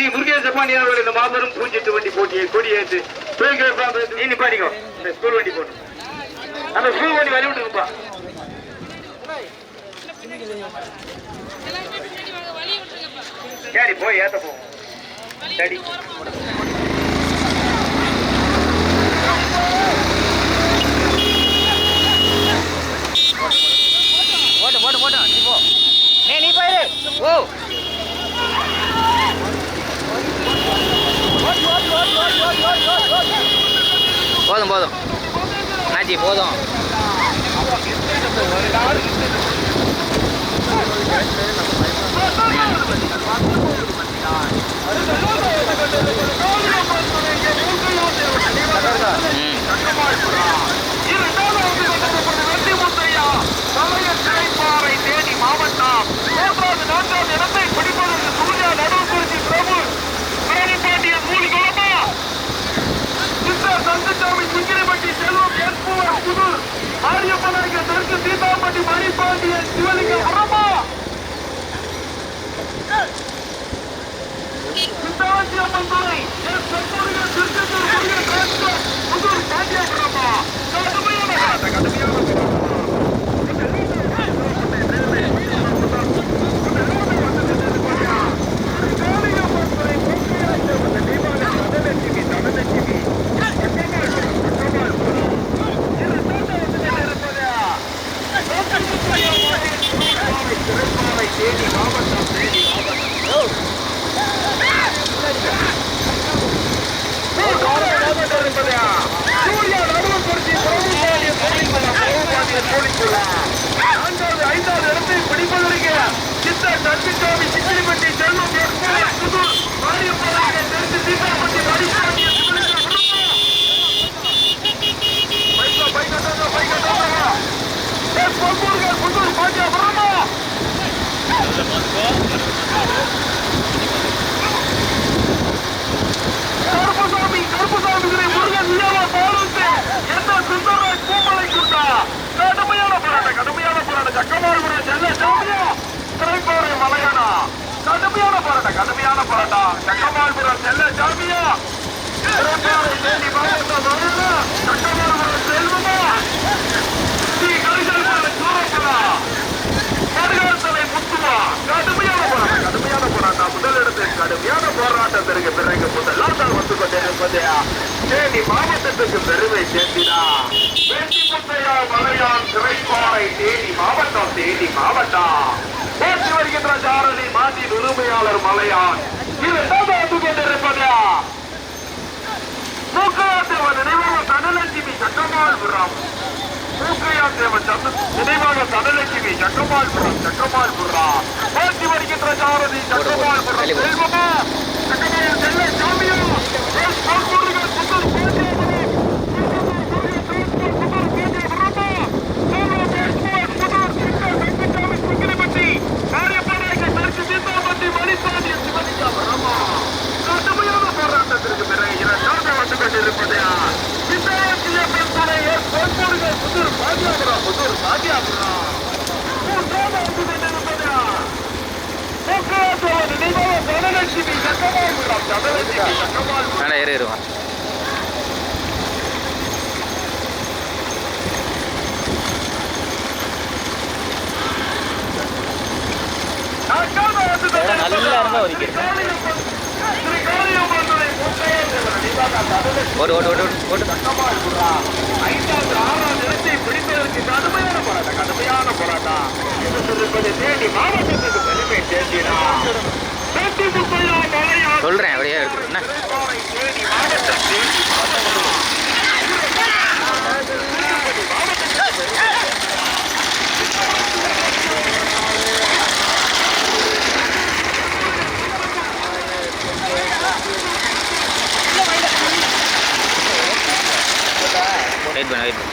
D Murugesa Pandian அவர்கள் இந்த மாபெரும் பூஞ்சிட்டு வண்டி போட்டியை கொடியேற்று துவக்கி வைப்பாங்க. நீ நிப்பாட்டிக்கோ இந்த ஸ்கூல் வண்டி போட்டு அந்த ஸ்கூல் வண்டி வழி விட்டுருப்பா சரி போய் ஏத்த போ. சரி. போட்டு போட்டு போட்டு. நீ போ. ஏ நீ போயிரு. ஓ போதும் போதும் ஆச்சி போதும் ம் மாவட்டம் மூன்றாவது நான்காவது இடத்தை பிடிப்பதற்கு சூர்யா நடுவுக்குறிச்சி பிரபு பழனிப்பாண்டியன் மூலிகோலமா சித்தர் தங்கச்சாமி சிங்கிரிப்பட்டி செல்வம் எஸ்புவர் புதூர் ஆரியப்பனாங்க தெற்கு சீதாப்பட்டி மணிப்பாண்டியன் சிவலிங்கம் வரமா சித்தாவத்தி அம்மன் துறை எஸ் செப்பூரிகள் திருச்செந்தூர் முருகன் டிரான்ஸ்பர் புதூர் பாண்டியபுரமா கடுமையான போராட்டம், கடுமையான போராட்டம். ஐந்தாவது இடத்தை பிடிப்பதற்கு சித்தர் நச்சுச்சாமி சிக்கிரிப்பட்டி செல்வம் எஸ்பூர் புதூர் மாரியப்பனாக தெற்கு சீதாப்பட்டி மணிப்பாண்டிய சிவலிங்கம் பைக்கா பைக்கா தாங்க பைக்கா தாங்க ஏ பொங்கூர்கள் புதூர் பாண்டியா வரமா கருப்பசாமி கருப்பசாமி துறை முருகன் இயலா பாலுத்து எந்த சுந்தரராஜ் பூமலை குண்டா கடுமையான போராட்டம் கடுமையான போராட்டம் சக்கமாறுபுரம் செல்ல சாமியா திரைப்பாறை மலையானா கடுமையான போராட்டம் கடுமையான போராட்டம் செல்ல சாமியா? தேனி மாவட்டம் மலையானா செல்வமா? ஸ்ரீ சூரப்பலா முத்துமா? கடுமையான போராட்டம். கடுமையான போராட்டம். முதலிடத்தில் கடுமையான போராட்டத்திற்கு பிறகு முதலாவது வந்து கொண்டிருப்பது தேனி மாவட்டத்துக்கு பெருமை சேர்த்தினா. வெற்றி முத்தையா மலையான் திரைப்பாறை தேனி மாவட்டம் தேனி மாவட்டம். பேசி வருகின்ற சாரதி மாட்டின் உரிமையாளர் மலையான். இரண்டாவது வந்து கொண்டிருப்பது மூக்காத்தேவன் நினைவாக தனலட்சுமி சட்டமாள்புரம் மூக்கையாத்தேவன் நினைவாக தனலட்சுமி சட்டமாள்புரம் சட்டமாள்புரம் பேசி வருகின்ற சாரதி சட்டமாள்புரம் செல்வமா? சட்டமாள் செல்ல சாமியா? எஸ் பல்கூடுகள் புத்தூர் பாண்டியபுரம் போராட்டத்திற்கு பிறகு இரண்டாவது வந்து கொண்டிருப்பது சித்தாசிய பெண்படை பொன்பொருகள் புதூர் பாண்டியாபுரம் புதூர் நினைவாக தனலட்சுமி நல்லா இருந்தா ஒதுக்கிடு. ஓடு ஓடு ஓடு ஓடு. ஐந்தாவது ஆறாவது இடத்தை பிடிப்பதற்கு கடுமையான போராட்டம் கடுமையான போராட்டம் தேடி மாவட்டத்துக்கு பெருமை தேடினா சொல்றேன் அப்படியே இருக்கு. என்ன? தேனி மாவட்டம் தேனி மாவட்டம்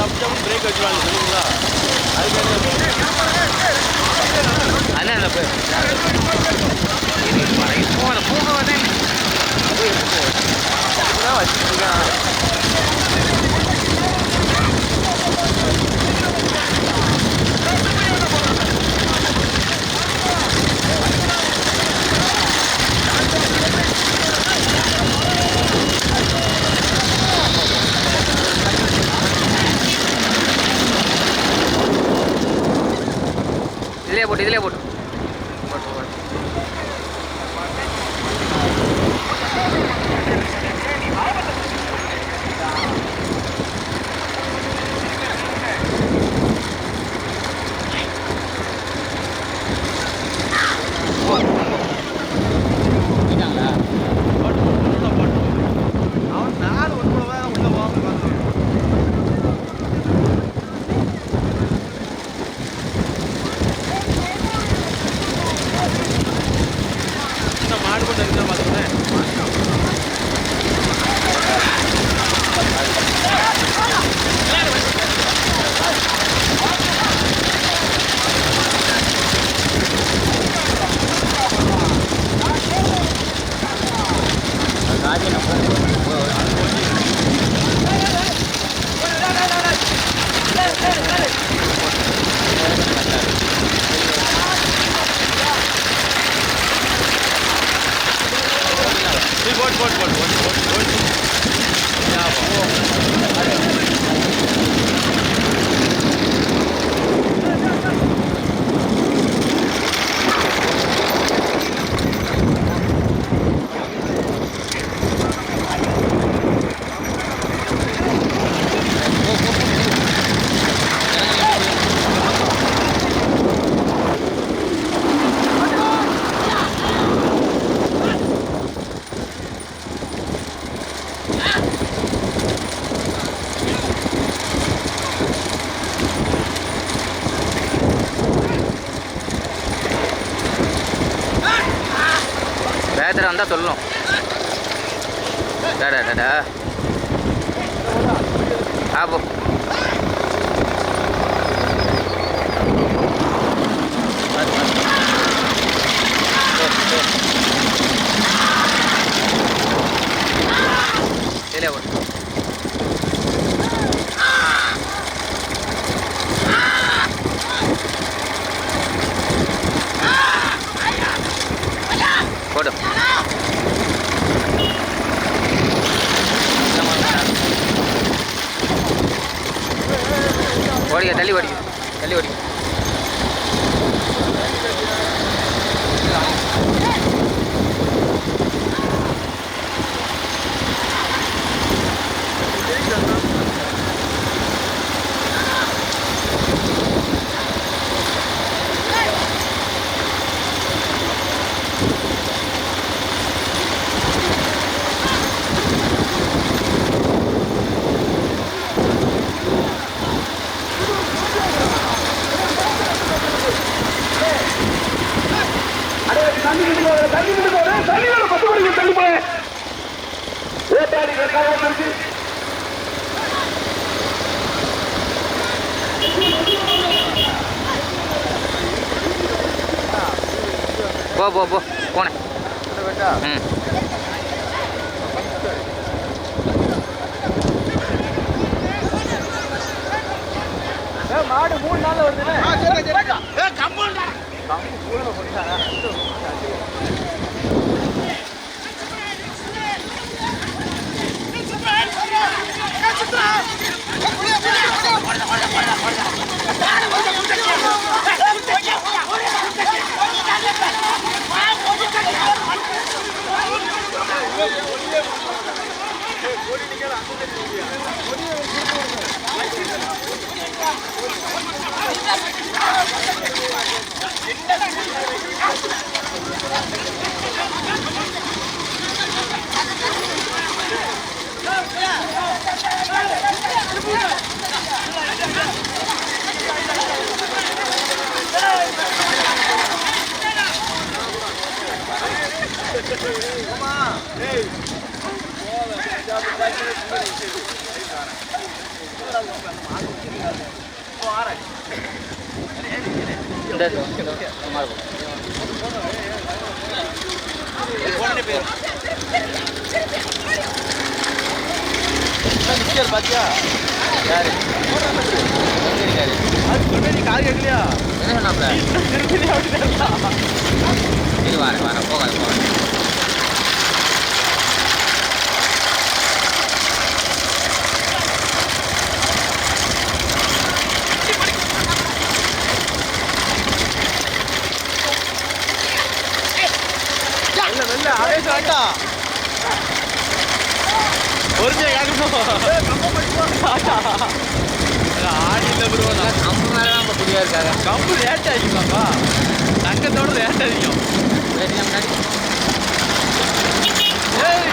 ஜப் ஜப் பிரேக் வச்சுருவாங்க சொல்லுங்களா அதுக்காக அண்ணா அந்த பேர் போகல போக ഇതിലേ പോട്ട് ഇതിലേ പോട്ട് പോട്ട് പോട്ട് ஓடும் ஓடிக்க தள்ளி ஓடிக்க தள்ளி ஓடிக்க. போ போ போ. போனேன். ம். மாடு மூணு நாள் வருதுன்னு இந்த சும்மா இருக்கும் மிக்சர் பாத்தியா யாரு காது கேட்கலையா என்ன சொன்னாப்ல இது வரேன் வரேன் போகாது போகாது. ஒரிஜினல் ஆடி ப்ரோ கம்பு மேலே தான் குடியாக இருக்காங்க கம்பு ரேட் அதிகமாப்பா தங்கத்தோட ரேட் அதிகம் பேசி முன்னாடி ஏய்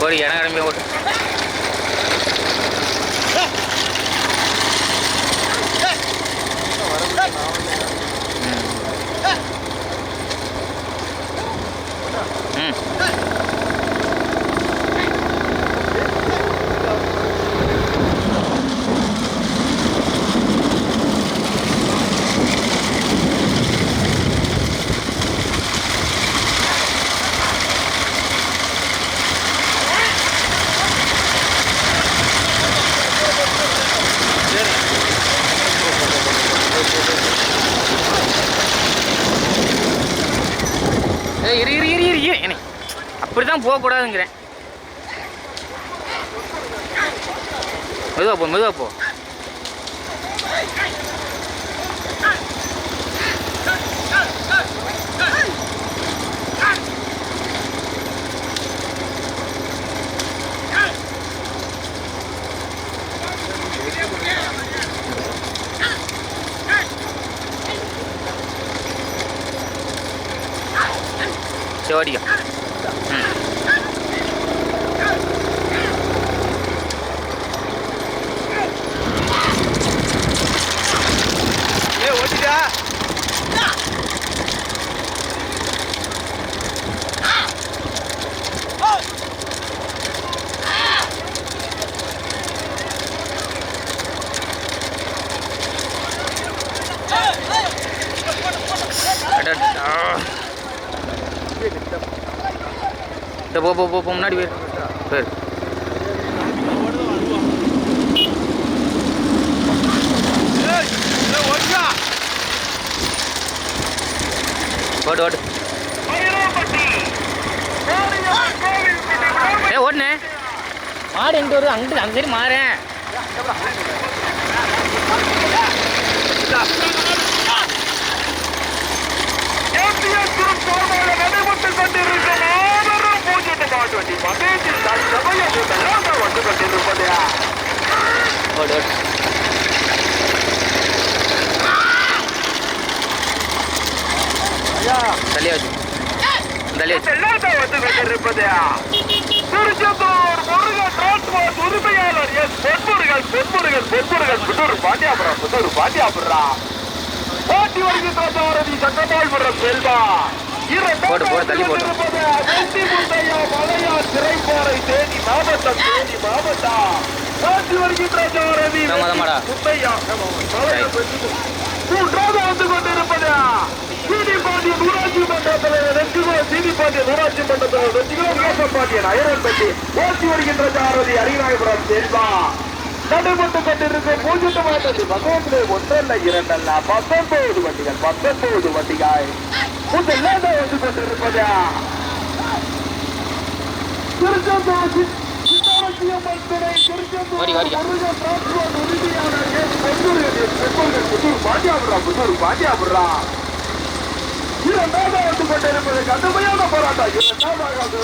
ஓடி இடம் கிளம்பி ஓட்டு ம் ஏய் இரு இரு இரு இரு இரு என்னை அப்படி தான் போகக்கூடாதுங்கிறேன் மெதுவா போ மெதுவா போ சரி ஓடிக்கோ ம் ஏய் ஓட்டிடா அடடா. சரி, போ போ போ போ, முன்னாடி போயிரு போயிரு ஏய் ஏய் ஓட்டிடா ஓடு ஓடு மயிலாப்பட்டி மாரியம்மன் கோவில் பிடி ஏ ஓடுனே அங்கிட்டு அந்த சைடு மாறேன் நடைபெற்றுக் கொண்டிருக்கும் மாபெரும் பூஜ்ஜியத்து மாட்டு வண்டி மகேஷின் முதலாக வந்து கொண்டிருப்பது ஓடு ஓடு ஐயா முத்தையா தள்ளியா வச்சு தள்ளியா வச்சு செல்லாத வந்து கொண்டிருப்பது திருச்செந்தூர் முருகன் டிரான்ஸ்போர்ட் உரிமையாளர் எஸ் பொன்முருகன் பொன்முருகன் பொன்முருகன் புதூர் பாண்டியாபுரம் புதூர் பாண்டியாபுரம் போட்டி வருகின்ற சாரதி சங்கமால்புரம் செல்வா. போடு, போடு, தள்ளி மலையா தேனி மாவட்டம் தேனி மாவட்டம். போட்டி வருகின்ற சாரதி. முத்தையா. மலையா மூன்றாவது வந்து கொண்டிருப்பது சீனி பாண்டியன் ஊராட்சி மன்ற சீனி பாண்டியன் ஊராட்சி மன்ற தலைவர் வெற்றிகோ கேச பாண்டியன் ஐரன்பட்டி ஓட்டி வருகின்ற சாரதி அரிநாயபுரம் செல்வா. நடைபெற்று கொண்டிருக்கும் பூஜ்ஜியம் மாட்டது பகவத்திலே ஒன்றல்ல இரண்டல்ல. பத்தொன்பது வண்டிகள் பத்தொன்பது வண்டிகள். முதல்ல வந்து கொண்டிருப்பது திருச்செந்தூர் சி- சித்தாரசியம்மன் துணை திருச்செந்தூர் வாடி, வாடியா. முருகன் டிரான்ஸ்போர்ட் உரிமையாளர் எஸ். பொன்முருகன் எஸ். பொன்முருகன் புதூர் பாண்டியாபுரா புதூர் பாண்டியாபுரா கொண்டிருப்பது கடுமையான போராட்டம். இரண்டாவது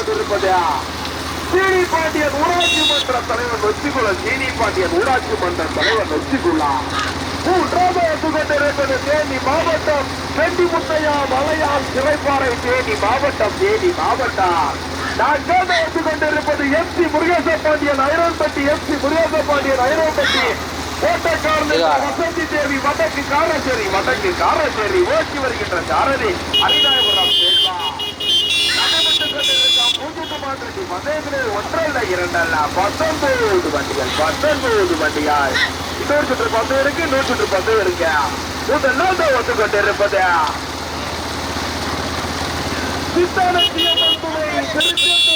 சீனி பாண்டியன் ஊராட்சி மன்ற தலைவர் சீனி பாண்டியன் ஊராட்சி மன்ற தலைவர் மூன்றாவது கொண்டிருப்பது தேனி மாவட்டம். வெண்டி முத்தையா மலையால் சிறைப்பாறை தேனி மாவட்டம் தேனி மாவட்டம். நான்காவது கொண்டிருப்பது M C Murugesa Pandian Aironpatti M C Murugesa Pandian Aironpatti Vasanthi Devi வடக்கு காரச்சேரி வடக்கு காரச்சேரி ஓட்டி வருகின்ற சாரதி அரிநாயபுரம் செல்வா. ஒன்றல்ல இரண்டல்ல பத்தொன்பது வண்டிகள் பத்தொன்பது வண்டிகள். இன்னொரு சுற்று பந்தயம் இருக்கு இன்னொரு சுற்று பந்தயம் இருக்கு. முதல்ல வந்து கொண்டிருப்பது முருகன்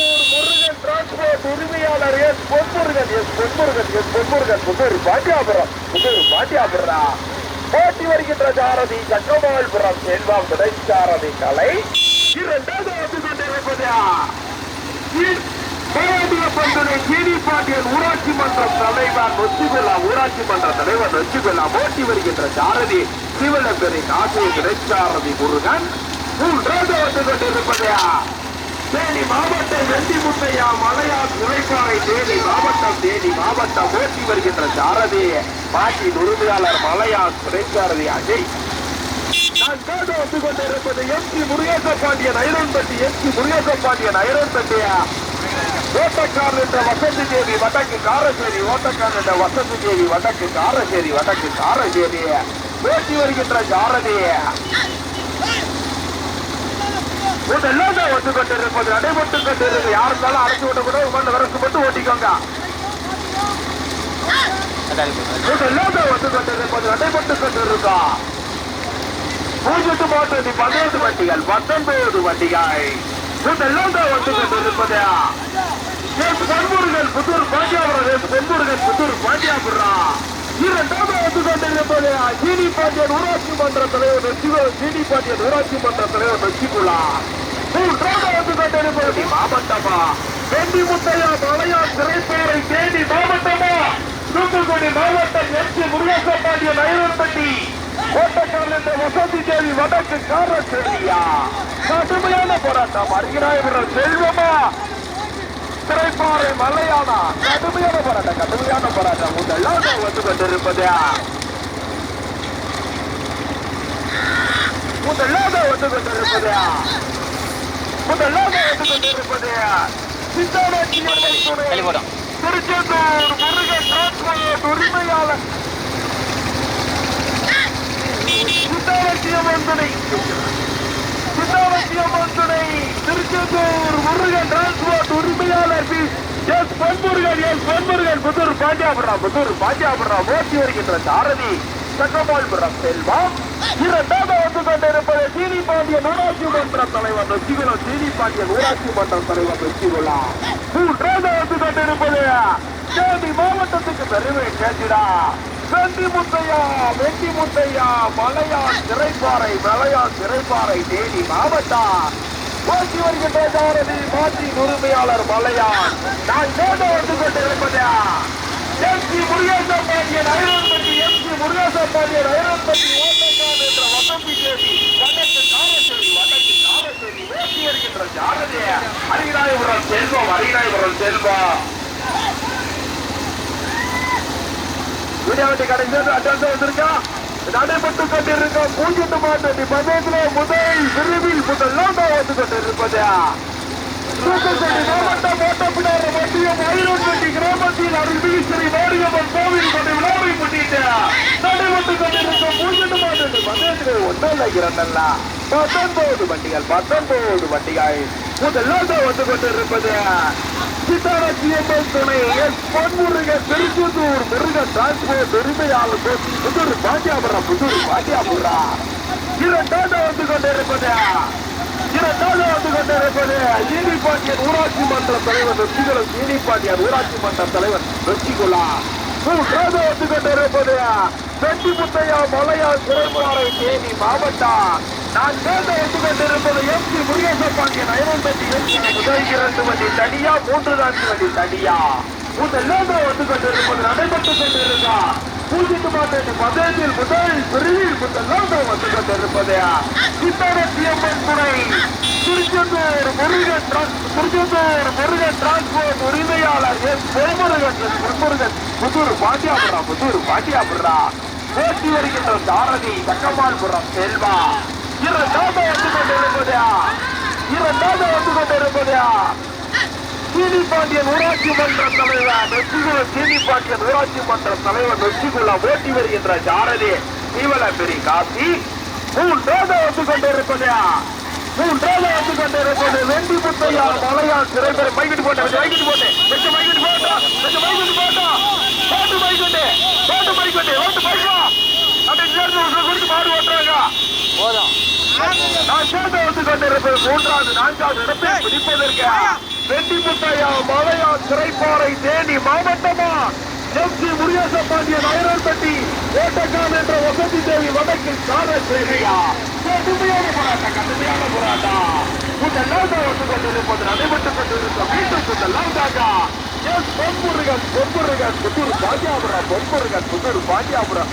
டிரான்ஸ்போர்ட் உரிமையாளர் S Ponmurugan S Ponmurugan S Ponmurugan. Pudur Pandiyapuram Pudur Pandiyapuram போட்டி வருகின்ற சாரதி கட்டமாள்புரம் செல்வம் துணை சாரதி கலை. இரண்டாவது வந்து கொண்டிருப்பதா போராடிய ஊராட்சி மன்ற தலைவர் நொச்சிகுல்லா ஊராட்சி மன்ற தலைவர் நொச்சிகுல்லா போட்டி வருகின்ற சாரதி சிவலப்பெரி காசை சாரதி முருகன். மூன்றாவது வந்து கொண்டிருப்பதையா தேனி மாவட்டம் வெண்டி முத்தையா மலையா துணைப்பாறை தேனி மாவட்டம் தேனி மாவட்டம் போட்டி வருகின்ற சாரதி பாட்டி உறுதியாளர் மலையார் துணைச்சாரதி அஜய். நான் கேட்டு வந்து கொண்டிருப்பது M C Murugesa Pandian Airanpatti M C Murugesa Pandian ஐரன்பட்டியா? ஓட்டக்காரன் என்ற வசந்தி தேவி வடக்கு காரசேரி ஓட்டக்காரன் என்ற வசந்தி தேவி வடக்கு காரசேரி வடக்கு காரசேரி ஓட்டி வருகின்ற சாரதி இதெல்லாம் தான் கொண்டு கொண்டிருப்பது நடைபெற்று கொண்டு இருக்கு யார் இருந்தாலும் அடைச்சு விட்ட கூட உட்காந்து வரசு மட்டும் ஓட்டிக்கோங்க. தள்ளி போடு இதெல்லாம் தான் வந்து கொண்டிருப்பது நடைபெற்று கொண்டிருக்கா பூஜ்ஜியத்து மாற்றத்தி பதினெட்டு வண்டிகள் பத்தொன்பது வண்டிகள். இதெல்லாம் தான் கொண்டு இருப்பதா எஸ் பொன்முருகன் புத்தூர் பாண்டியாபுரம் எஸ் பொன்முருகன் புத்தூர் பாண்டியாபுரம்? இரண்டாவது வந்து கொண்டிருப்பது சீனி பாண்டியன் ஊராட்சி மன்ற தலைவர் நெச்சிகோ சீனி பாண்டியன் ஊராட்சி மன்ற தலைவர் நெச்சிகுலா மூன்றாவது வந்து கொண்டிருப்பது மாவட்டமா வெண்டி முத்தையா மலையா திரைப்பேரை தேடி மாவட்டமா தூத்துக்குடி மாவட்டம் எம் சி முருகேச பாண்டியன் ஐரன்பட்டி ஓட்டக்காரன் என்ற வசதி தேவி வடக்கு காரச்சேரியா கடுமையான போராட்டம். அருகிராயபுரம் செல்வமா? திரைப்பாறை மலையானா கடுமையான போராட்டம் கடுமையான போராட்டம். முதல்லாம் வந்து கொண்டிருப்பது முதல்லாம் வந்து கொண்டிருப்பது முதல்லாம் வந்து கொண்டிருப்பது திருச்செந்தூர் முருகன் டிரான்ஸ்போர்ட் உரிமையாளர். சித்தாரத்தியம்மன் துணை துணை திருச்செந்தூர் முருகன் டிரான்ஸ்போர்ட் உரிமையாளர் P. S. Ponmurugan S. Ponmurugan Pudur Pandiyapuram Pudur Pandiyapuram ஓட்டி வருகின்ற சாரதி சக்கமால்புரம் செல்வம் இரண்டாவது வந்து கொண்டிருப்பது சீனி பாண்டியன் ஊராட்சி மன்ற தலைவர் நொச்சிகுலம். சீனி பாண்டியன் ஊராட்சி மன்ற தலைவர் மூன்றாவது வந்து கொண்டிருப்பது தேனி மாவட்டத்துக்கு பெருமை கேட்டிடா வெண்டி முத்தையா வெண்டி முத்தையா மலையான் சிறைப்பாறை மலையான் சிறைப்பாறை தேனி மாவட்டா போட்டி வருகின்ற சாரதி மாற்றி உரிமையாளர் மலையான் நான் கேட்டு வந்து கொண்டிருப்பது எம்சி முருகேசன் பாண்டியன் ஐரோன்பட்டி எம்சி முருகேசன் பாண்டியன் ஐரோன்பட்டி ஓட்டக்கார் என்ற வசம்பி தேவி வடக்கு காரச்சேரி வடக்கு காரச்சேரி வேட்டி வருகின்ற சாரதி அரிநாயபுரம் செல்வம் அரிநாயபுரம் செல்வம். வீடியோ வண்டி கடைசி வந்திருக்கா? நடைபெற்றுக் கொண்டிருக்க பூஜ்ஜியம் மாட்டடி பந்தயத்திலே முதல் விரைவில் முதலாம் வந்து கொண்டிருப்பது. தூத்துக்குடி மாவட்டம் ஓட்டப்பிடார மத்தியம் ஐரோப்பட்டி கிராமத்தில் அருள்மிஸ்ரீ மாரியம்மன் கோவில் கொண்டு விழாவை முன்னிட்டு நடைபெற்றுக் கொண்டிருக்கும் பூஜ்ஜியம் மாட்டடி பந்தயத்திலே இரண்டல்ல. பத்தொன்பது வண்டிகள் பத்தொன்பது வண்டிகள். முதலாம் வந்து கொண்டிருப்பது சித்தாரத்தியம்மன் துணை எஸ் பொன்முருகன் திருச்செந்தூர் முருகன் டிரான்ஸ்போர்ட் உரிமையாளர் புதூர் பாண்டியாபுரம் புதூர் பாண்டியாபுரம். இரண்டாவது வந்து கொண்டிருப்பது இரண்டாவது வந்து கொண்டிருப்பது ஈனி ஊராட்சி மன்ற தலைவர் வெற்றிகுலம் ஈனி ஊராட்சி மன்ற தலைவர் வெற்றிகுலா. மூன்றாவது வந்து கொண்டிருப்பது வெற்றி முத்தையா மலையா சிறைப்பாறை தேனி மாவட்டம். நான் சேர்ந்து வந்து கொண்டிருப்பது எம் சி முருகேச பாண்டியன் ஐம்பத்தி எட்டு முதல் இரண்டு வண்டி தனியா மூன்று நான்கு வண்டி தனியா. முதல் வந்து கொண்டிருப்பது நடைபெற்றுக் கொண்டிருந்தா பூஜித்து மாட்டேன் மதத்தில் முதல் பிரிவில் முதலாம் வந்து கொண்டிருப்பது. சித்தாரத்தியம்மன் துறை திருச்செந்தூர் முருகன் திருச்செந்தூர் முருகன் டிரான்ஸ்போர்ட் உரிமையாளர் எஸ் பொன்முருகன் எஸ் பொன்முருகன் புதூர் பாட்டியாபுரா புதூர் பாட்டியாபுரா போட்டி வருகின்ற தாரதி தக்கமால்புரம் செல்வா. இரண்டாவது வந்து கொண்டிருப்பதா இரண்டாவது வந்து கொண்டிருப்பதா சீனி பாண்டியன் ஊராட்சி மன்ற தலைவர் வெற்றிகுளம் சீனி பாண்டியன் ஊராட்சி மன்ற தலைவர் வெற்றிகுளம் ஓட்டி வருகின்ற சாரதி பெரிய காசி மூன்றாவது வந்து கொண்டிருப்பதா மூன்றாவது வந்து கொண்டிருப்பது வெண்டி முத்தையா மலையாள் சிறைபெற மைக்கிட்டு போட்டேன் மைக்கிட்டு போட்டேன் வெச்ச மைக்கிட்டு போட்டா வெச்ச மைக்கிட்டு போட்டா பாட்டு மைக்கிட்டு பாட்டு மைக்கிட்டு ஓட்டு பைக்கா அப்படி சேர்ந்து கொடுத்து மாடு ஓட்டுறாங்க. போதும் நான் சேர்ந்து வந்து கொண்டிருப்பது மூன்றாவது நான்காவது இடத்தை பிடிப்பதற்கு வெண்டி முத்தையா மலையா சிறைப்பாறை தேனி மாவட்டமா? எம் சி முருகேச பாண்டியன் ஐரன்பட்டி ஓட்டக்கான் என்ற வசதி தேவி வடக்கில் சார சேவையா கடுமையான போராட்டம் கடுமையான போராட்டம். முதலாம் வந்து கொண்டிருப்பது நடைபெற்றுக் கொண்டிருக்க மீண்டும் முதலாவதாக எஸ் பொன்முருகன் பொன்முருகன் புத்தூர் பாண்டியாபுரம் பொன்முருகன் புத்தூர் பாண்டியாபுரம்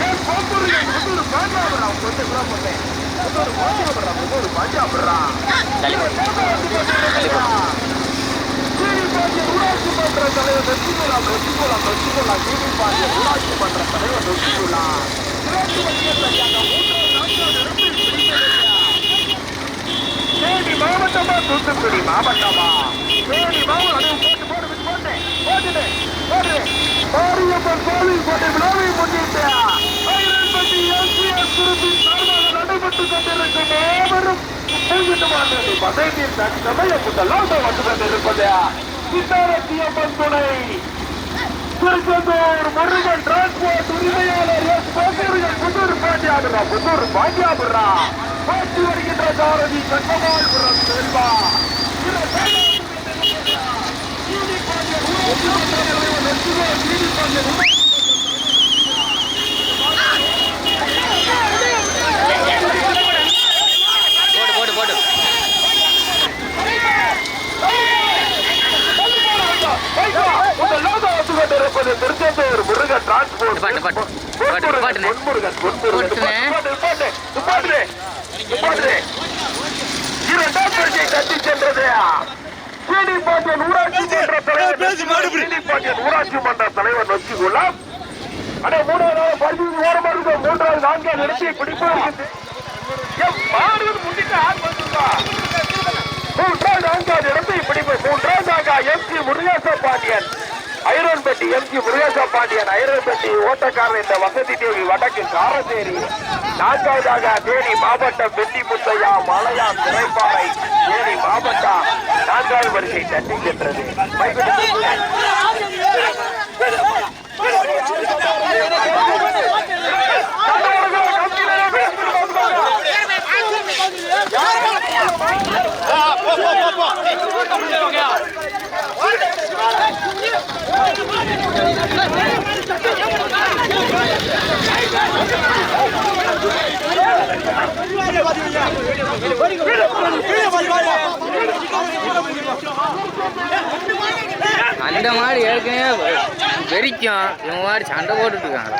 எஸ் பொன்முருகன் புத்தூர் பாண்டியாபுரம் கொஞ்சம் கூட போட்டேன் புத்தூர் பாண்டியாபுரம் புத்தூர் பாண்டியாபுரம் ஊராட்சி மன்ற தலைவர் வெற்றிகுலாம் வெற்றிகுலாம் வெற்றிகுலாம் சீனிப்பாண்டிய ஊராட்சி மன்ற தலைவர் வெற்றிகுலாம் தேனி மாவட்டமா தூத்துக்குடி மாவட்டமா தேனி மாவட்டம் போட்டு போட்டு போட்டு போட்டு போட்டு போட்டு போட்டு போட்டு விழாவை முன்னிட்டு ஐரன்பட்டி எஸ்பிஎஸ் குரூப்பின் சார்பாக நடைபெற்றுக் கொண்டிருக்கும் மாபெரும் பூஜிட்டு மாட்டேன் பதவியின் சமய முதலாம் வந்து கொண்டிருப்பது. சித்தாரத்தியம்மன் துணை திருச்செந்தூர் முருகன் டிரான்ஸ்போர்ட் உரிமையாளர் எஸ். பொன்முருகன் புதூர் பாண்டியாபுரா புதூர் பாண்டியாபுரா பாட்டி வருகின்ற சாரதி கண்ணமால்புரம் செல்வா. போட்டு போட்டு போட்டு கொண்டிருப்பது திருச்செந்தூர் முருகன் டிரான்ஸ்போர்ட் பாட்டு, பாட்டு. பாட்டு, பாட்டுண்ணே. பொன்முருகன் பொன்முருகன் பாட்டுண்ணே. பாட்டு, பாட்டு, பாட்டு, பாட்டு. இரண்டாம் பரிசை தட்டி சென்றது சீனி பாண்டியன் ஊராட்சி மன்ற தலைவர் இருக்க மூன்றாவது நான்காவது இடத்தை பிடிப்பதற்கு மாடுகள் முன்னிட்டு ஆள் வந்துருக்கா மூன்றாவது நான்காவது இடத்தை பிடிப்பு மூன்றாவதாக M G Murugesa Pandian Aironpatti M G Murugesa Pandian Aironpatti ஓட்டக்காரர் இந்த வசதி தேவி வடக்கு காரசேரி. நான்காவதாக தேனி மாவட்டம் வெள்ளி முத்தையா மலையா திரைப்பாறை தேனி மாவட்டம் நான்காவது வரிசை தட்டி சென்றது. அந்த மாதிரி ஏற்கனவே வெறிக்கும். இவங்க மாதிரி சண்டை போட்டுட்டு இருக்காங்க.